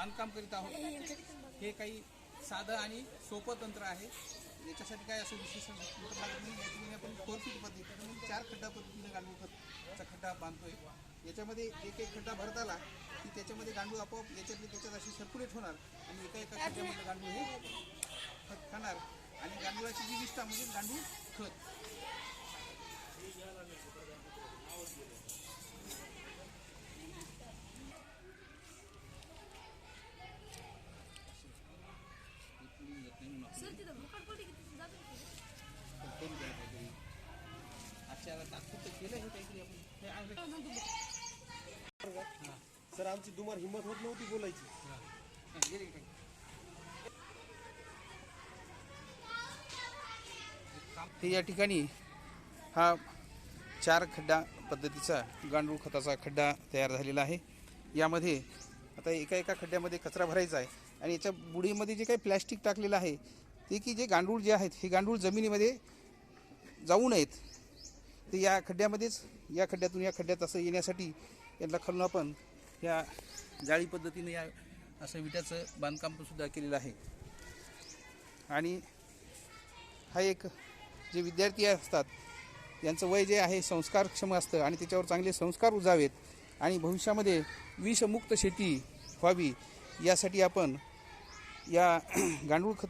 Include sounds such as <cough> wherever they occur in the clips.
बांधकाम करीत आहोत. हे काही साधं आणि सोपं तंत्र आहे. याच्यासाठी काय असं विशेष याच्यामध्ये आपण फोर फीट पद्धतीने चार खड्डा पद्धतीने गांडूळ खतचा खड्डा बांधतोय. याच्यामध्ये एक एक खड्डा भरत आला की त्याच्यामध्ये गांडूळ आपोआप याच्यातले त्याच्यात अशी सर्क्युलेट होणार आणि एका एका खड्ड्यामध्ये गांडूळ हे खत खाणार. आणि गांडूळाची जी विष्ठा म्हणजे गांडूळ खत. सर आमची तुम्हाला हिंमत होत नव्हती बोलायची? हे या ठिकाणी हा चार खड्डा पद्धतीचा गांडूळ खताचा खड्डा तयार झालेला आहे. यामध्ये आता एका एका खड्ड्यामध्ये कचरा भरायचा आहे आणि याच्या बुडीमध्ये जे काही प्लॅस्टिक टाकलेलं आहे ते की जे गांडूळ जे आहेत हे गांडूळ जमिनीमध्ये जाऊ नयेत. तर या खड्ड्यामध्येच या खड्ड्यातून या खड्ड्यात असं येण्यासाठी यांना खालून आपण या जाळी पद्धतीने या असं विट्याचं बांधकाम सुद्धा केलेलं आहे. आणि हा एक जे विद्यार्थी असतात यांचं वय जे आहे संस्कारक्षम असतं आणि त्याच्यावर चांगले संस्कार उजावेत आणि भविष्यामध्ये विषमुक्त शेती व्हावी यासाठी आपण या <clears throat> गांडूळ खत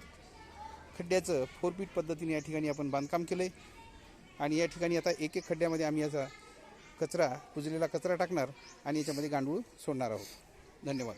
खड्ड्याचं फोरपीट पद्धतीने या ठिकाणी आपण बांधकाम केलं आहे आणि या ठिकाणी आता एक एक खड्ड्यामध्ये आम्ही याचा कचरा कुजलेला कचरा टाकणार आणि याच्यामध्ये गांडूळ सोडणार आहोत. धन्यवाद.